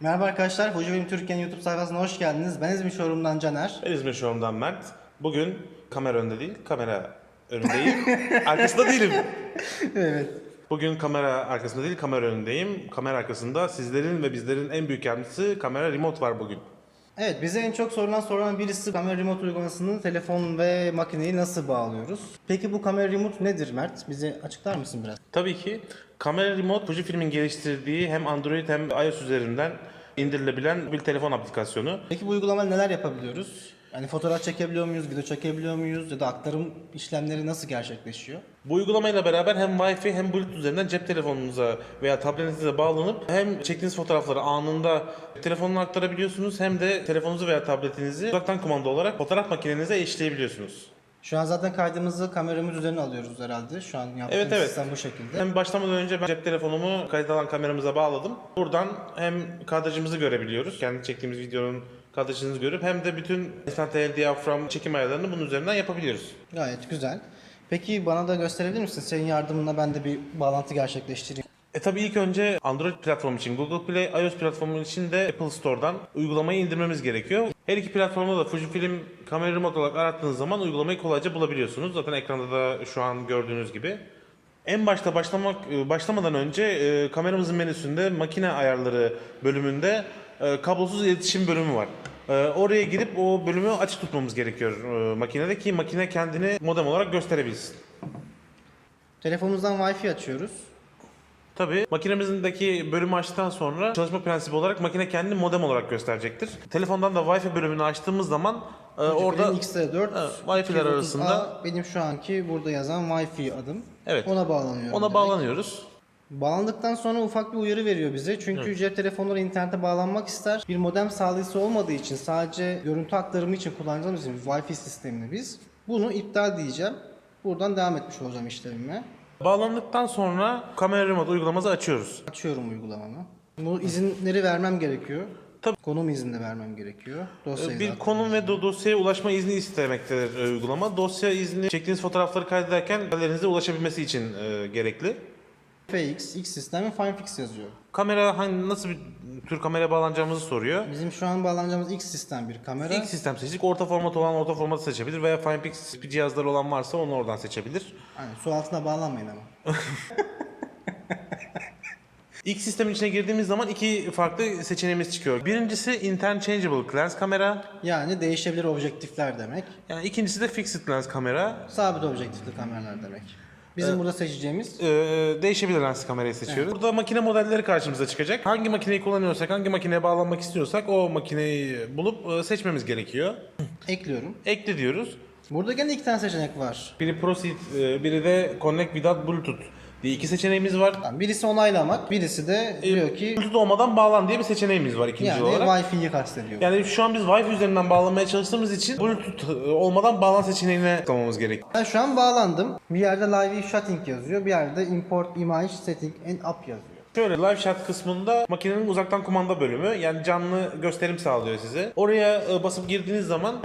Merhaba arkadaşlar, Fujifilm Türkiye'nin YouTube sayfasına hoş geldiniz. Ben İzmir Showroom'dan Caner. Ben İzmir Showroom'dan Mert. Bugün kamera önünde değil, kamera önündeyim. Arkasında değilim. evet. Bugün kamera arkasında değil, kamera önündeyim. Kamera arkasında sizlerin ve bizlerin en büyük yardımcısı kamera remote var bugün. Evet, bize en çok sorulan sorulan birisi kamera remote uygulamasını telefon ve makineyi nasıl bağlıyoruz? Peki bu kamera remote nedir Mert? Bize açıklar mısın biraz? Tabii ki kamera remote Fujifilm'in geliştirdiği hem Android hem iOS üzerinden indirilebilen bir telefon aplikasyonu. Peki bu uygulamayla neler yapabiliyoruz? Yani fotoğraf çekebiliyor muyuz, video çekebiliyor muyuz ya da aktarım işlemleri nasıl gerçekleşiyor? Bu uygulamayla beraber hem Wi-Fi hem Bluetooth üzerinden cep telefonunuza veya tabletinize bağlanıp hem çektiğiniz fotoğrafları anında telefonuna aktarabiliyorsunuz hem de telefonunuzu veya tabletinizi uzaktan kumanda olarak fotoğraf makinenize eşleyebiliyorsunuz. Şu an zaten kaydımızı kameramız üzerine alıyoruz herhalde. Şu an yaptığımız Evet, evet. sistem bu şekilde. Hem başlamadan önce ben cep telefonumu kayıt alan kameramıza bağladım. Buradan hem kadrajımızı görebiliyoruz. Kendi çektiğimiz videonun kadrajını görüp hem de bütün instantaneous diyafram çekim ayarlarını bunun üzerinden yapabiliyoruz. Gayet güzel. Peki bana da gösterebilir misin? Senin yardımınla ben de bir bağlantı gerçekleştireyim. E tabi ilk önce Android platformu için Google Play, iOS platformu için de Apple Store'dan uygulamayı indirmemiz gerekiyor. Her iki platformda da Fujifilm kamera remote olarak arattığınız zaman uygulamayı kolayca bulabiliyorsunuz. Zaten ekranda da şu an gördüğünüz gibi. En başta başlamak e, başlamadan önce e, kameramızın menüsünde makine ayarları bölümünde e, kablosuz iletişim bölümü var. E, oraya girip o bölümü açık tutmamız gerekiyor e, makinede ki makine kendini modem olarak gösterebilsin. Telefonumuzdan Wi-Fi açıyoruz. Tabii makinemizindeki bölümü açtıktan sonra çalışma prensibi olarak makine kendini modem olarak gösterecektir. Telefondan da Wi-Fi bölümünü açtığımız zaman e, orada Benim XT4 Evet, Wi-Fi'ler 230A, arasında- benim şu anki burada yazan Wi-Fi adım. Evet. Ona bağlanıyorum. ona direkt. bağlanıyoruz. Bağlandıktan sonra ufak bir uyarı veriyor bize. Çünkü cep telefonları internete bağlanmak ister. Bir modem sağlayıcısı olmadığı için sadece görüntü aktarımı için kullanacağımız için Wi-Fi sistemini biz bunu iptal diyeceğim. Buradan devam etmiş olacağım işlemime. Bağlandıktan sonra kamera remote uygulaması açıyoruz. Açıyorum uygulamamı. Bu izinleri vermem gerekiyor. Tabii. Konum izni de vermem gerekiyor. Dosyayı Bir konum ve do- dosyaya ulaşma izni istemektedir e, uygulama. Dosya izni çektiğiniz fotoğrafları kaydederken galerinize ulaşabilmesi için e, gerekli. FX, X sistemi FineFix yazıyor. Kamera hangi nasıl bir tür kameraya bağlanacağımızı soruyor. Bizim şu an bağlanacağımız X sistem bir kamera. İlk sistem seçtik. Orta format olan orta formatı seçebilir veya FinePix cihazları olan varsa onu oradan seçebilir. Aynen, su altına bağlanmayın ama. İlk sistemin içine girdiğimiz zaman iki farklı seçeneğimiz çıkıyor. Birincisi interchangeable lens kamera. Yani değişebilir objektifler demek. Yani ikincisi de fixed lens kamera. Sabit objektifli kameralar demek. Bizim burada seçeceğimiz Ee, değişebilir lens kamerayı seçiyoruz. Burada makine modelleri karşımıza çıkacak. Hangi makineyi kullanıyorsak, hangi makineye bağlanmak istiyorsak o makineyi bulup e, seçmemiz gerekiyor. ekliyorum. Ekle diyoruz. Burada gene iki tane seçenek var. Biri Proceed, e, biri de Connect without Bluetooth diye iki seçeneğimiz var. Yani birisi onaylamak, birisi de diyor ki Bluetooth olmadan bağlan diye bir seçeneğimiz var ikinci yani olarak. Wi-Fi'yi kastediyor. Yani şu an biz Wi-Fi üzerinden bağlanmaya çalıştığımız için Bluetooth e, olmadan bağlan seçeneğine tıklamamız gerek. Ben şu an bağlandım. Bir yerde live shutting yazıyor, bir yerde import image setting and up yazıyor. Şöyle live shot kısmında makinenin uzaktan kumanda bölümü yani canlı gösterim sağlıyor size. Oraya e, basıp girdiğiniz zaman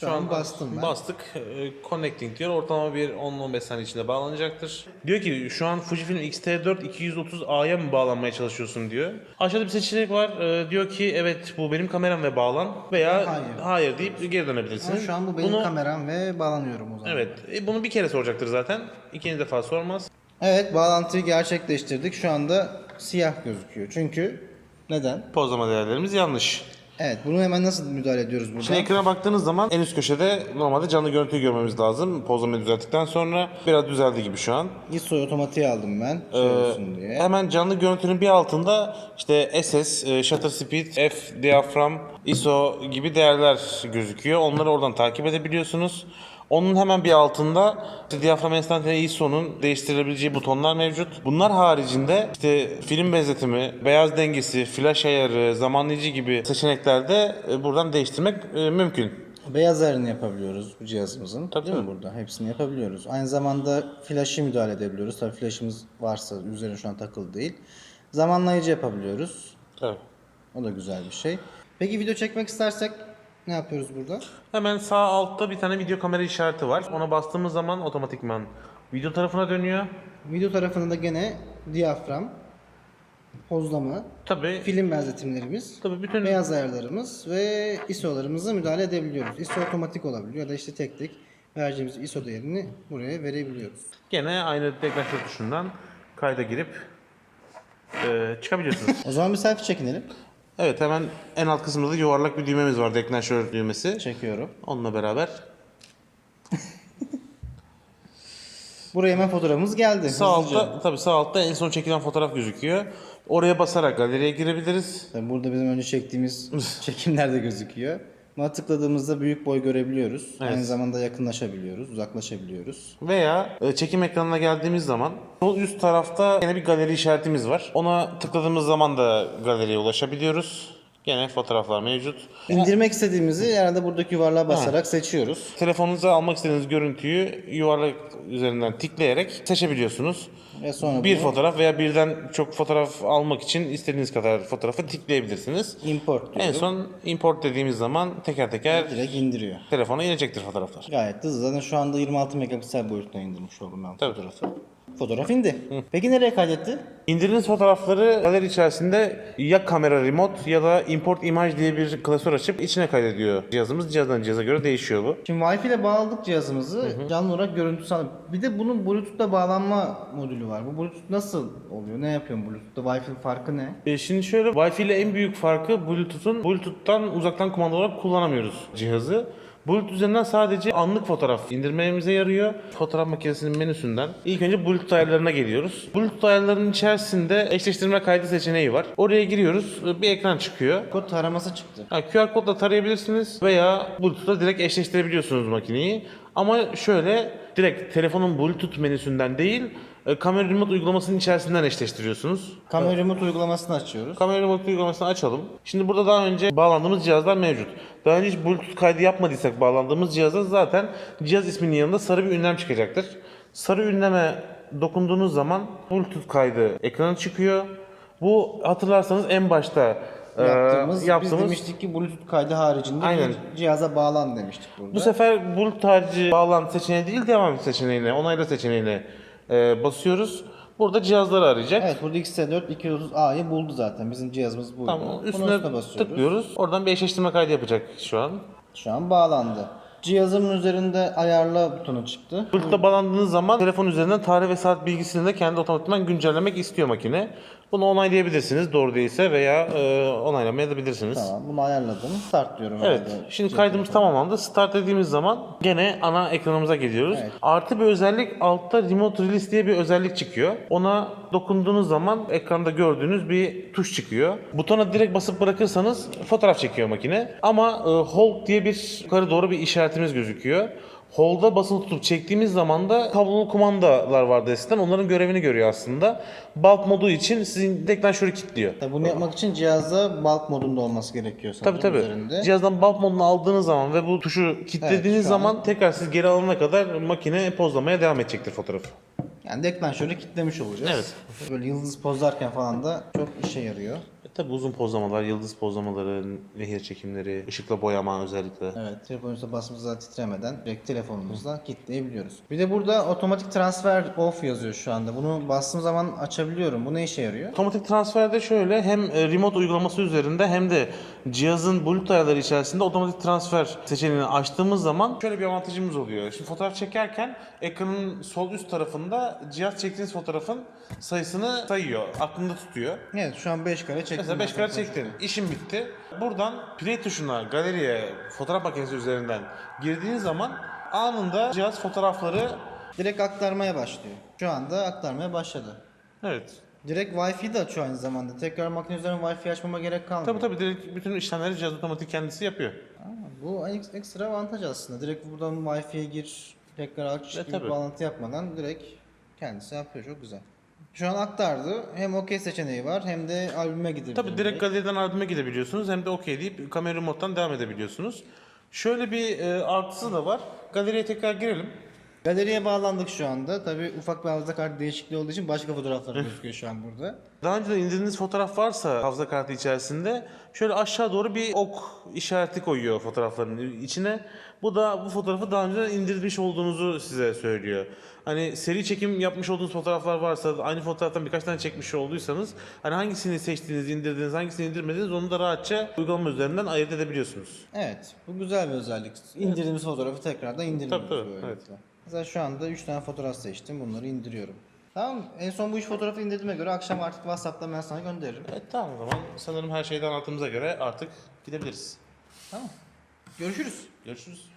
Şu an bastım ben. Bastık. E, Connecting diyor. Ortalama bir 10-15 saniye içinde bağlanacaktır. Diyor ki şu an Fujifilm X-T4 230A'ya mı bağlanmaya çalışıyorsun diyor. Aşağıda bir seçenek var. E, diyor ki evet bu benim kameram ve bağlan veya Hayır. hayır, deyip geri dönebilirsin. Ama şu an bu benim Bunu- kameram ve bağlanıyorum o zaman. Evet. E, bunu bir kere soracaktır zaten. İkinci defa sormaz. Evet, bağlantıyı gerçekleştirdik. Şu anda siyah gözüküyor. Çünkü neden? Pozlama değerlerimiz yanlış. Evet, bunu hemen nasıl müdahale ediyoruz burada? Şimdi ekrana baktığınız zaman en üst köşede normalde canlı görüntüyü görmemiz lazım. Pozlamayı düzelttikten sonra biraz düzeldi gibi şu an. ISO otomatiğe aldım ben. Ee, Şey olsun diye. hemen canlı görüntünün bir altında işte SS, e, shutter speed, F, diaphragm, ISO gibi değerler gözüküyor. Onları oradan takip edebiliyorsunuz. Onun hemen bir altında işte diyafram enstantane ISO'nun değiştirilebileceği butonlar mevcut. Bunlar haricinde işte film benzetimi, beyaz dengesi, flash ayarı, zamanlayıcı gibi seçeneklerde e, buradan değiştirmek e, mümkün. Beyaz ayarını yapabiliyoruz bu cihazımızın. Tabii, Değil mi burada? Hepsini yapabiliyoruz. Aynı zamanda flash'ı müdahale edebiliyoruz. Tabii flash'ımız varsa üzerine şu an takılı değil. Zamanlayıcı yapabiliyoruz. Tabii. O da güzel bir şey. Peki video çekmek istersek ne yapıyoruz burada? Hemen sağ altta bir tane video kamera işareti var. Ona bastığımız zaman otomatikman video tarafına dönüyor. Video tarafında da gene diyafram. pozlama, Tabii, film benzetimlerimiz, tabii bütün beyaz ayarlarımız ve ISO'larımıza müdahale edebiliyoruz. ISO otomatik olabiliyor ya da işte tek tek vereceğimiz ISO değerini buraya verebiliyoruz. gene aynı deklanşör tuşundan kayda girip e, çıkabiliyorsunuz. O zaman bir selfie çekinelim. Evet hemen en alt kısımda da yuvarlak bir düğmemiz var deklanşör düğmesi. Çekiyorum. Onunla beraber Buraya hemen fotoğrafımız geldi. sağ hızlıca. altta tabii sağ altta en son çekilen fotoğraf gözüküyor. Oraya basarak galeriye girebiliriz. Tabii burada bizim önce çektiğimiz çekimler de gözüküyor. Buna tıkladığımızda büyük boy görebiliyoruz. Aynı zamanda yakınlaşabiliyoruz, uzaklaşabiliyoruz. Veya e, çekim ekranına geldiğimiz zaman sol üst tarafta yine bir galeri işaretimiz var. Ona tıkladığımız zaman da galeriye ulaşabiliyoruz. Gene fotoğraflar mevcut. İndirmek istediğimizi herhalde buradaki yuvarlığa basarak seçiyoruz. Telefonunuza almak istediğiniz görüntüyü yuvarlak üzerinden tıklayarak seçebiliyorsunuz. Ve sonra Bir bunu fotoğraf veya birden çok fotoğraf almak için istediğiniz kadar fotoğrafı tıklayabilirsiniz. import En diyorum. son import dediğimiz zaman teker teker Direkt indiriyor. telefona inecektir fotoğraflar. Gayet hızlı. Zaten şu anda 26 megapiksel boyutuna indirmiş oldum ben Tabii. fotoğrafı. Fotoğraf indi. Peki nereye kaydetti? İndirdiğiniz fotoğrafları galeri içerisinde ya kamera remote ya da import image diye bir klasör açıp içine kaydediyor cihazımız. Cihazdan cihaza göre değişiyor bu. Şimdi Wi-Fi ile bağladık cihazımızı. Canlı olarak görüntü sağlıyor. Bir de bunun Bluetooth'la bağlanma modülü var. Bu Bluetooth nasıl oluyor? Ne yapıyor Bluetooth'ta? Wi-Fi farkı ne? E şimdi şöyle Wi-Fi ile en büyük farkı Bluetooth'un Bluetooth'tan uzaktan kumanda olarak kullanamıyoruz cihazı. Bluetooth üzerinden sadece anlık fotoğraf indirmemize yarıyor. Fotoğraf makinesinin menüsünden ilk önce Bluetooth ayarlarına geliyoruz. Bluetooth ayarlarının içerisinde eşleştirme kaydı seçeneği var. Oraya giriyoruz. Bir ekran çıkıyor. Kod taraması çıktı. Ha, QR kodla tarayabilirsiniz veya Bluetooth'la direkt eşleştirebiliyorsunuz makineyi. Ama şöyle direkt telefonun Bluetooth menüsünden değil, e, kamera remote uygulamasının içerisinden eşleştiriyorsunuz. Kamera remote uygulamasını açıyoruz. Kamera remote uygulamasını açalım. Şimdi burada daha önce bağlandığımız cihazlar mevcut. Daha önce hiç Bluetooth kaydı yapmadıysak bağlandığımız cihazda zaten cihaz isminin yanında sarı bir ünlem çıkacaktır. Sarı ünleme dokunduğunuz zaman Bluetooth kaydı ekrana çıkıyor. Bu hatırlarsanız en başta e, Yaptığımız, biz demiştik ki Bluetooth kaydı haricinde Aynen. bir cihaza bağlan demiştik burada. Bu sefer bulut harici bağlantı seçeneği değil devam seçeneğine, onayla seçeneğine e, basıyoruz. Burada cihazları arayacak. Evet burada XT4 230A'yı buldu zaten. Bizim cihazımız buydu. Tamam, Bunun üstüne, basıyoruz. tıklıyoruz. Oradan bir eşleştirme kaydı yapacak şu an. Şu an bağlandı. Cihazımın üzerinde ayarla butonu çıktı. Bluetooth'a bağlandığınız zaman telefon üzerinden tarih ve saat bilgisini de kendi otomatikman güncellemek istiyor makine. Bunu onaylayabilirsiniz doğru değilse veya e, onaylamayabilirsiniz. Tamam bunu ayarladım. Start diyorum. Evet. herhalde. Şimdi kaydımız tamamlandı. Start dediğimiz zaman gene ana ekranımıza geliyoruz. Evet. Artı bir özellik altta Remote Release diye bir özellik çıkıyor. Ona dokunduğunuz zaman ekranda gördüğünüz bir tuş çıkıyor. Butona direkt basıp bırakırsanız fotoğraf çekiyor makine. Ama e, Hold diye bir yukarı doğru bir işaretimiz gözüküyor. Hold'a basılı tutup çektiğimiz zaman da kablolu kumandalar vardı eskiden. Onların görevini görüyor aslında. Bulk modu için sizin deklanşörü kilitliyor. Tabii bunu yapmak için cihazda bulk modunda olması gerekiyor sanırım Tabii tabii. üzerinde. Cihazdan bulk modunu aldığınız zaman ve bu tuşu kilitlediğiniz Evet, şu an- zaman tekrar siz geri alana kadar makine pozlamaya devam edecektir fotoğrafı. Yani deklanşörü kitlemiş olacağız. Evet. Böyle yıldız pozlarken falan da çok işe yarıyor. Tabi uzun pozlamalar, yıldız pozlamaları, nehir çekimleri, ışıkla boyama özellikle. Evet, telefonumuza basımıza titremeden direkt telefonumuzla kilitleyebiliyoruz. Bir de burada otomatik transfer off yazıyor şu anda. Bunu bastığım zaman açabiliyorum. Bu ne işe yarıyor? Otomatik transferde şöyle hem e, remote uygulaması üzerinde hem de cihazın Bluetooth ayarları içerisinde otomatik transfer seçeneğini açtığımız zaman şöyle bir avantajımız oluyor. Şimdi fotoğraf çekerken ekranın sol üst tarafında cihaz çektiğiniz fotoğrafın sayısını sayıyor, aklında tutuyor. Evet, şu an 5 kare çektim. Mesela 5 kare çektin, işin bitti. Buradan play tuşuna, galeriye, fotoğraf makinesi üzerinden girdiğin zaman anında cihaz fotoğrafları Direkt aktarmaya başlıyor. Şu anda aktarmaya başladı. evet. Direkt Wi-Fi de açıyor aynı zamanda. Tekrar makine üzerinden Wi-Fi açmama gerek kalmıyor. Tabii tabii direkt bütün işlemleri cihaz otomatik kendisi yapıyor. Aa, bu ek- ekstra avantaj aslında. Direkt buradan Wi-Fi'ye gir, tekrar aç E, gibi tabii. bağlantı yapmadan direkt kendisi yapıyor. Çok güzel. Şu an aktardı. Hem OK seçeneği var hem de albüme gidebiliyor. Tabii direkt galeriden albüme gidebiliyorsunuz hem de okey deyip kamera remote'dan devam edebiliyorsunuz. Şöyle bir e, artısı da var. Galeriye tekrar girelim. Galeriye bağlandık şu anda. Tabii ufak bir hafıza kartı değişikliği olduğu için başka fotoğraflar gözüküyor şu an burada. Daha önceden indirdiğiniz fotoğraf varsa hafıza kartı içerisinde şöyle aşağı doğru bir ok işareti koyuyor fotoğrafların içine. Bu da bu fotoğrafı daha önceden indirmiş olduğunuzu size söylüyor. Hani seri çekim yapmış olduğunuz fotoğraflar varsa, aynı fotoğraftan birkaç tane çekmiş olduysanız, hani hangisini seçtiğiniz, indirdiğiniz, hangisini indirmediğiniz onu da rahatça uygulama üzerinden ayırt edebiliyorsunuz. Evet. Bu güzel bir özellik. İndirdiğimiz fotoğrafı tekrardan indirmiyoruz Tabii, tabii, böylelikle. Mesela şu anda 3 tane fotoğraf seçtim. Bunları indiriyorum. Tamam En son bu üç fotoğrafı indirdiğime göre akşam artık WhatsApp'tan ben sana gönderirim. Evet tamam o zaman sanırım her şeyden anlattığımıza göre artık gidebiliriz. Tamam. Görüşürüz. Görüşürüz.